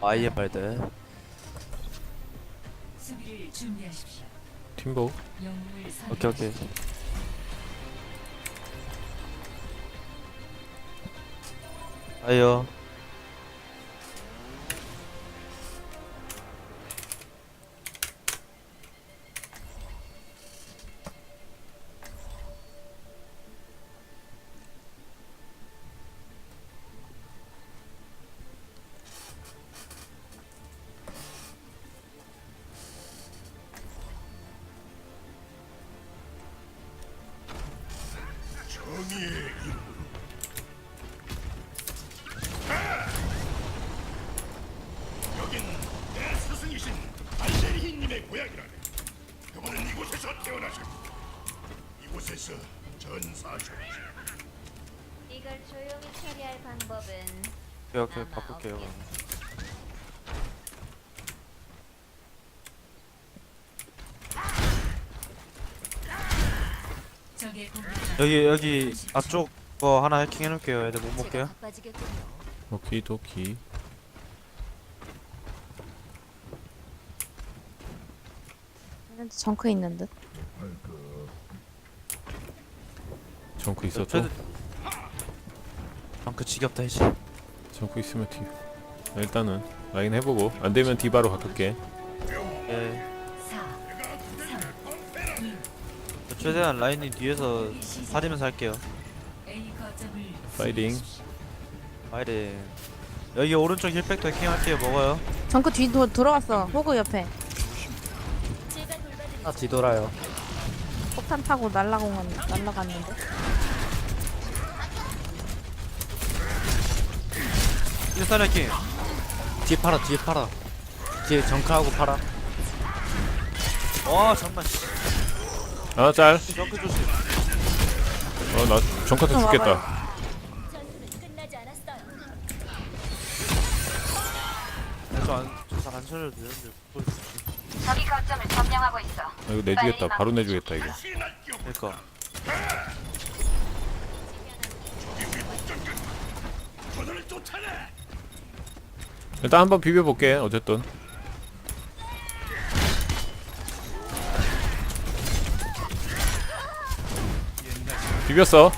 아이엠 발드. 수비를 준비하십시오. 팀보. 영웅을 선 오케이 오케이. 아이요 여긴 내 스승이신 알레리히님의 고향이라네. 그분은 이곳에서 태어나셨고 이곳에서 전사하셨지. 이걸 조용히 처리할 방법은 오케이 오케이 바꿀게요 공격 여기 여기 앞쪽 거 하나 해킹 해놓을게요. 애들 못 먹게요. 바빠지겠군요. 오키도키 정크 있는 듯. 정크 있었죠? 방크 지겹다 이제. 정크 있으면 티 일단은 라인 해보고. 안되면 디바로 바꿀게. 예 최대한 라인이 뒤에서 사리면서 할게요. 파이팅. 파이팅. 여기 오른쪽 힐백도 해킹 할게요. 먹어요. 정크 뒤 도, 들어갔어. 호그 옆에. 아 뒤돌아요. 폭탄 타고 날라공은 날라갔는데. 일산 해킹. 뒤에 팔아 뒤에 팔아. 뒤에 정크하고 팔아. 와 잠만 아짤. 정크 조심. 어 나 정크한테 좀 죽겠다. 저안저안 되는데 저기 거점을 점령하고 있어. 아, 이거 내주겠다. 바로 내주겠다 이거. 그러니까. 일단 한번 비벼볼게 어쨌든 비볐어.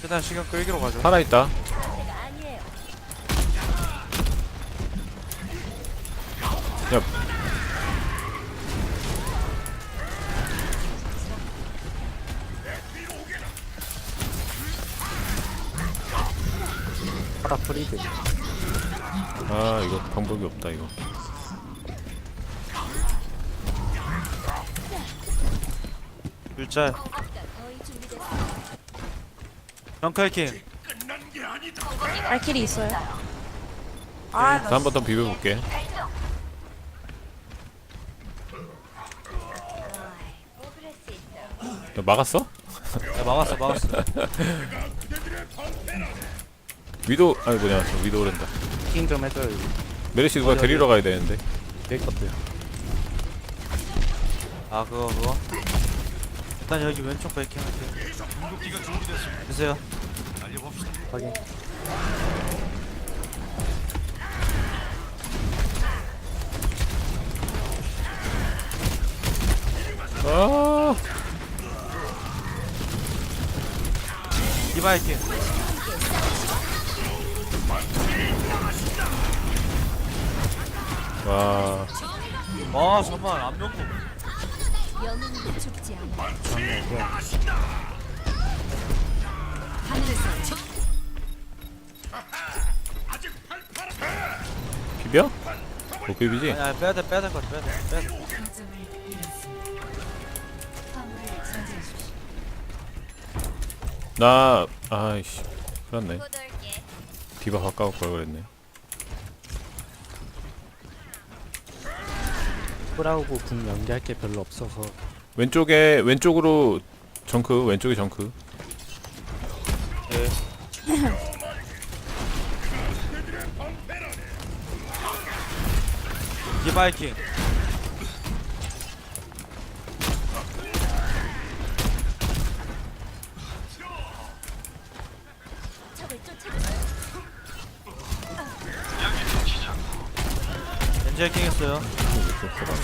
최대한 시간 끌기로 가죠. 살아있다. 야 팔아 프리드. 아 이거 방법이 없다 이거 짤게 아니다. 발길이 있어요. 한번 더 비벼볼게. 야, 막았어? 야 막았어 막았어. 위도 아니 뭐냐 저 위도랜다. 킹 좀 해줘요 메르시 누가 데리러 가야 되는데. 될 것들 아 그거 그거 일단 여기 왼쪽 거 해킹 할게요. 주세요. 확인. 아! 디바 해킹 와, 와 잠만. 안명구 영웅은 죽지 않아. 하늘에서 적 비벼? 못 비비지? 아니 아니 빼야 돼 빼야 될 것 같아 빼야 돼 빼야 돼 거점을 잃었습니다. 화물을 저지하십시오. 나 아이씨 올게. 디바 바꿔올 걸 그랬네 프라우고 궁 연기할 게 별로 없어서. 왼쪽에 왼쪽으로 정크 왼쪽에 정크. 네. 이게 바이킹. 벤지 해킹했어요. 의사가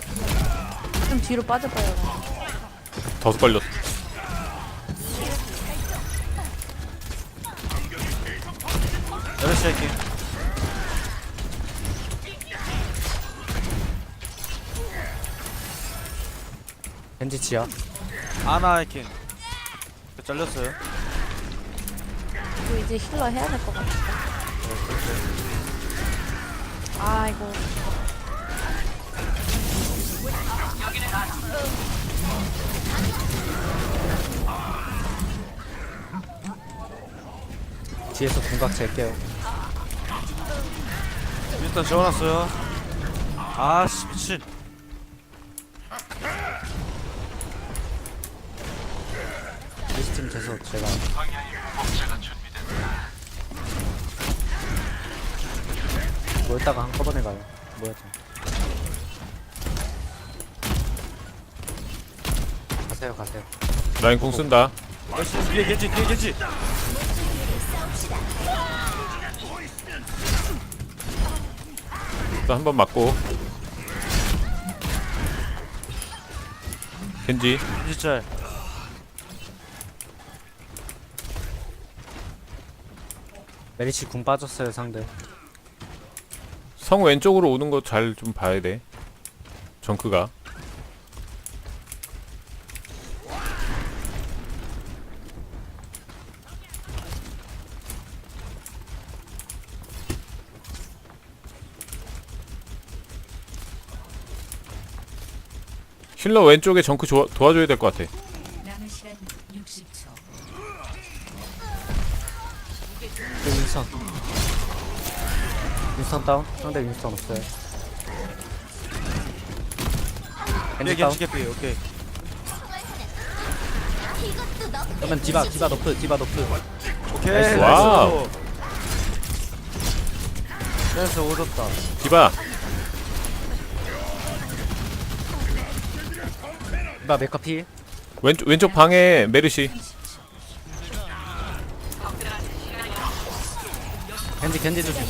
필요합니다. 좀 뒤로 빠져봐요. 더 걸렸어. 메르시 해킹 겐지 지하 아나 해킹. 잘렸어요. 이거 이제 힐러 해야 될 것 같아. 아이고. 뒤에서 공각 잴게요. 일단 지워놨어요. 아씨 돼서 제가 모였다가 한꺼번에 가요 모였죠 가세요 가세요 라인 공 쓴다. 뒤에 겐지 뒤에 겐지 일단 한번 맞고. 겐지. 겐지 짤 메리치 궁 빠졌어요 상대 성 왼쪽으로 오는 거 잘 좀 봐야 돼. 정크가. 힐러 왼쪽에 정크 조, 도와줘야 될 것 같아. 윈스턴 다운? 상대 윈스턴 없어요. 겐지 다운? 겐지 개피 오케이. 그러면 디바 디바 너프 디바 너프. 오케이. 나이스. 와우. 댄스 오졌다. 디바. 디바 메카피. 왼쪽 왼쪽 방에 메르시. 겐지 겐지 조심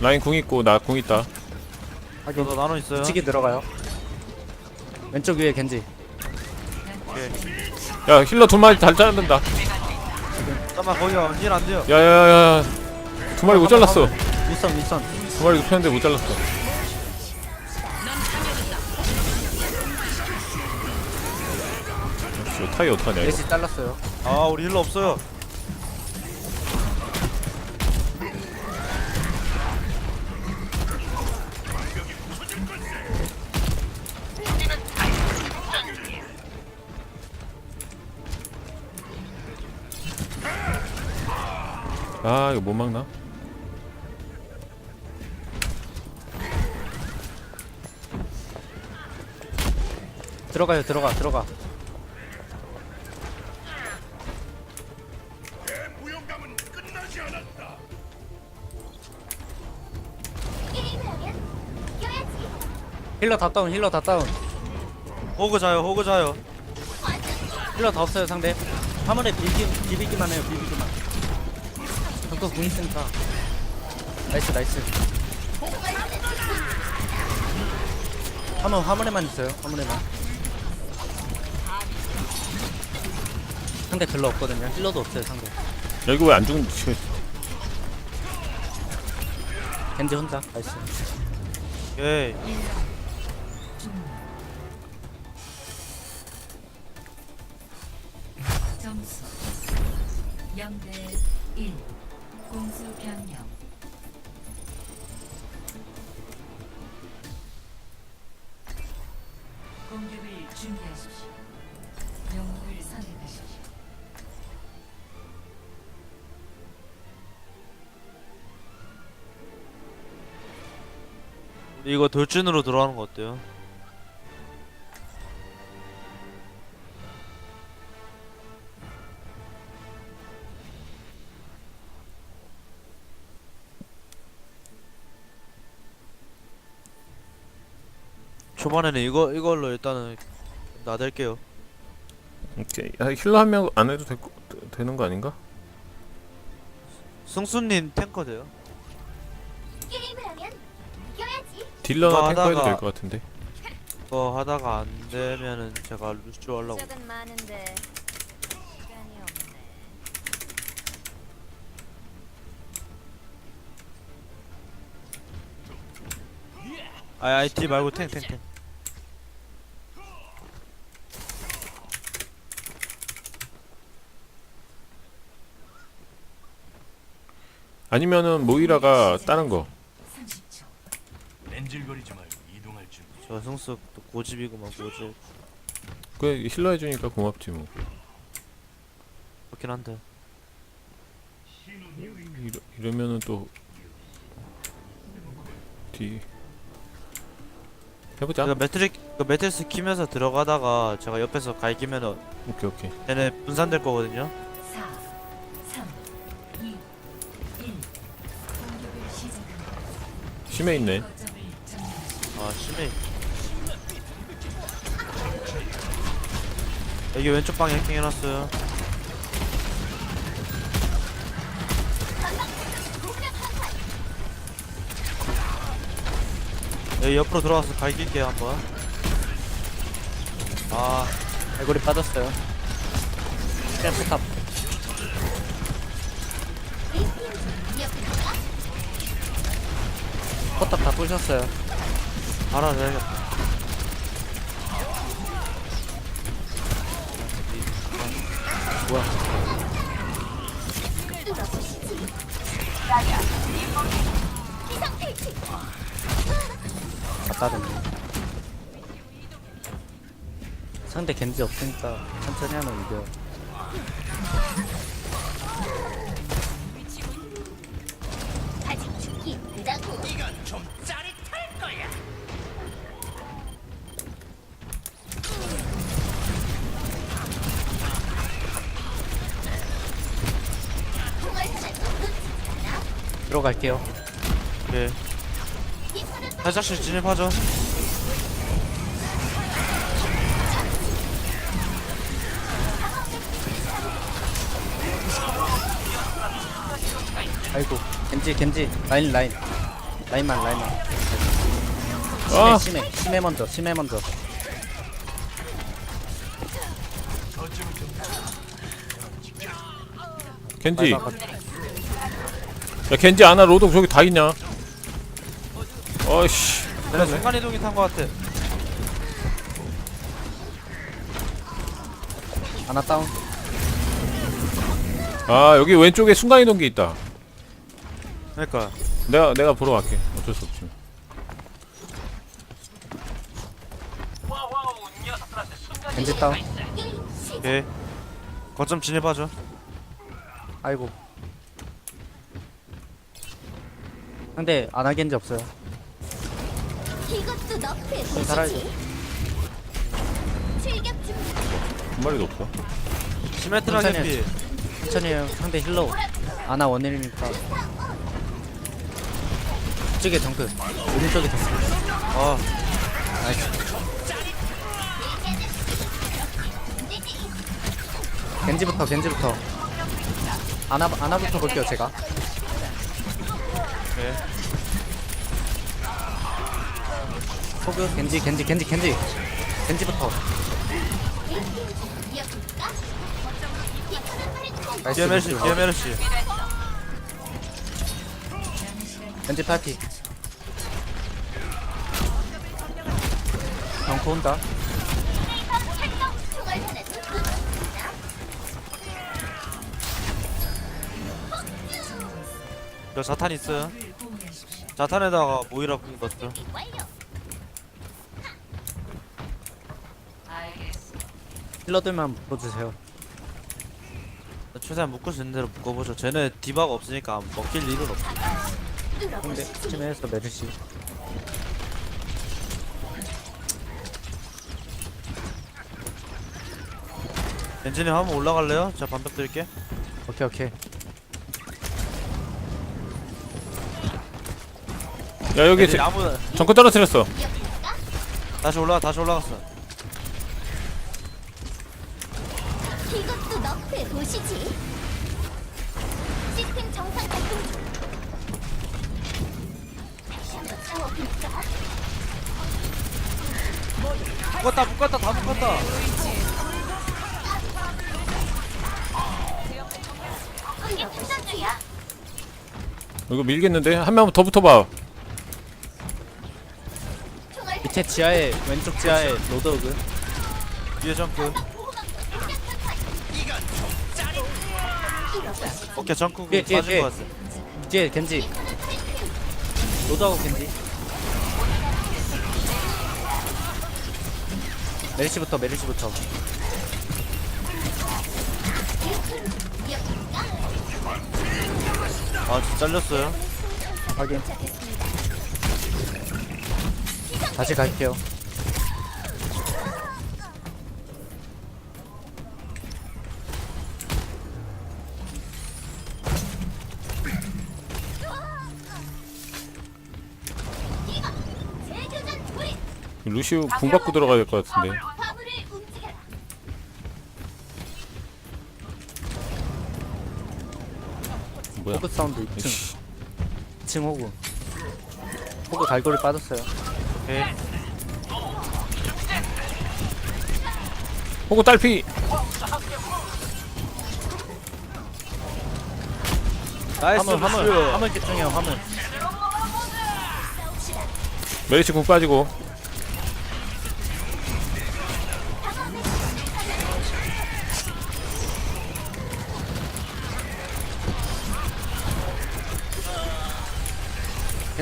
라인 궁 있고 나 궁 있다. 저도 나눠 있어요. 치기 들어가요. 왼쪽 위에 겐지. 오케이. 야 힐러 두 마리 잘 자른다. 잠깐만 거기 가면 힐안 돼요. 야야야야. 두 마리 못 잘랐어. 윈스턴 윈스턴 두 마리 눕혔는데 못 잘랐어. 타이 어떡하냐 이거. 메리치 잘랐어요. 아 우리 힐러 없어요 아 이거 못 막나? 들어가요 들어가 들어가. 힐러 다 다운 힐러 다 다운 호그 자요 호그 자요 힐러 다 없어요 상대 화물에 비비, 비비기만 해요 비비기만 정크 궁 있으니까. 나이스 나이스. 화물 화물에만 있어요 화물에만. 상대 별로 없거든요. 힐러도 없어요 상대. 야 이거 왜안 죽는지. 겐지 혼자 나이스. 오케이. 점수 0대 1. 공수 변경. 공격을 준비하십시오. 영웅을 선택하십시오. 이거 돌진으로 들어가는 거 어때요? 초반에는 이거 이걸로 일단은 나댈게요. 오케이. 아, 힐러 한 명 안 해도 될 거, 되는 거 아닌가? 승수님 탱커 돼요? 게임을 하면 이겨야지. 딜러나 탱커 해도 하다가- 될 것 같은데. 그거 하다가 안 되면은 제가 루시오 하려고. 적은 많은데 시간이 없네. 아 IT 말고 탱 탱 탱. 아니면은 모이라가 다른 거. 30초. 렌질거리지 말고 이동할 준비. 저 승수 또 고집이구만 고집. 그 힐러 해주니까 고맙지 뭐. 그렇긴 한데. 이러, 이러면은 또 뒤. 해보자. 제가 매트릭 그 매트리스 키면서 들어가다가 제가 옆에서 갈기면은 오케이 오케이. 얘네 분산될 거거든요. 심해 있네. 아 심해. 여기 왼쪽 방에 해킹 해놨어요. 여기 옆으로 들어와서 갈길게요 한번. 아 알고리 빠졌어요. 그냥 포탑. 포탑 다 부셨어요. 알아내야겠다. 갖다 줬네. 상대 겐지 없으니까 천천히 하면 이겨. 총알 하나도 놓치지 않아. 들어갈게요. 손은 살짝씩 진입하죠. 아이고 겐지 겐지 라인 라인 라인만 라인만. 아! 심해 심해 심해 먼저 심해 먼저. 겐지. 야 겐지 아나 로동 저기 다 있냐? 어이씨. 내가 순간 이동이 탄 것 같아. 하나 다운. 아 여기 왼쪽에 순간 이동기 있다. 그러니까 내가 내가 보러 갈게. 어쩔 수 없지. 겐지 다운. 오케이. 거점 진입하죠. 아이고. 상대 안하 겐지 없어요. 이것도 너프의 좀 살아야죠. 도시지. 출격 준비. 한 마리도 없어. 시메트라 천천히 개피. 천천히 해요. 상대 힐러. 아나 원일이니까. 이쪽에 정크. 오른쪽에 졌어. 아 나이스. 겐지부터 겐지부터. 아나 아나부터 볼게요 제가. 오케이. 포그 겐지 겐지 겐지 겐지. 겐지부터. 나이스. 뒤에 메르시. 뒤에 메르시. 겐지 파티. 덩크 온다. 저 자탄 있어요. 공유하십시오. 자탄에다가 모이라. 완료. 알겠습니다. 힐러들만 보주세요. 최대한 묶을 수 있는 대로 묶어보죠. 쟤네 디바가 없으니까 먹힐 일은 없어. 근데 쯤에서 메르시. 엔진님 한번 올라갈래요? 제가 반벽 드릴게. 오케이 오케이. 야 여기 엔진 제, 아무 정크 떨어뜨렸어. 다시 올라가 다시 올라갔어 이것도 너프해 보시지. 묶었다 묶었다 다 묶었다. 이거 밀겠는데? 한 명 더 붙어봐. 밑에 지하에 왼쪽 지하에 로드오그 뒤에 점프 오케이 점프 뒤에, 뒤에, 빠진 뒤에. 거 같아 뒤에 겐지 로드하고 겐지 메리시부터 메리시부터. 아 진짜 잘렸어요. 확인. 다시 갈게요 루시우 궁 받고 들어가야 될 것 같은데. 뭐야? 호그 사운드 2층 이씨. 2층 호그 호그 갈고리 빠졌어요 오케이 호구 딸피. 나이스 화물 화물. 화물 집중해요 화물 메리시 궁 빠지고.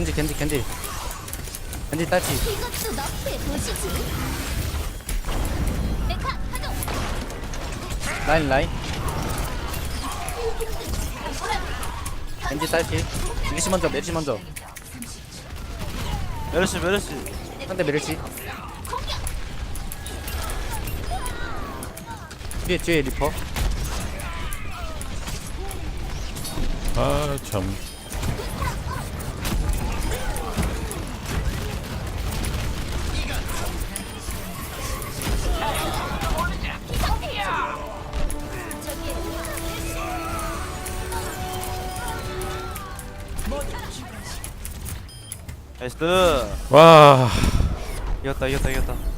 겐지 겐지 겐지. 겐지 딸피. 이것도 너프해 보시지. 메카 가동. 라인 라인. 겐지 딸피. 메리시 먼저 메리시 먼저. 메르시 메르시. 상대 메리시. 뒤에 뒤에 리퍼. 아 참. 나이스 와. 이겼다 이겼다 이겼다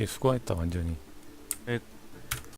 메리시 수고했다 완전히. 네,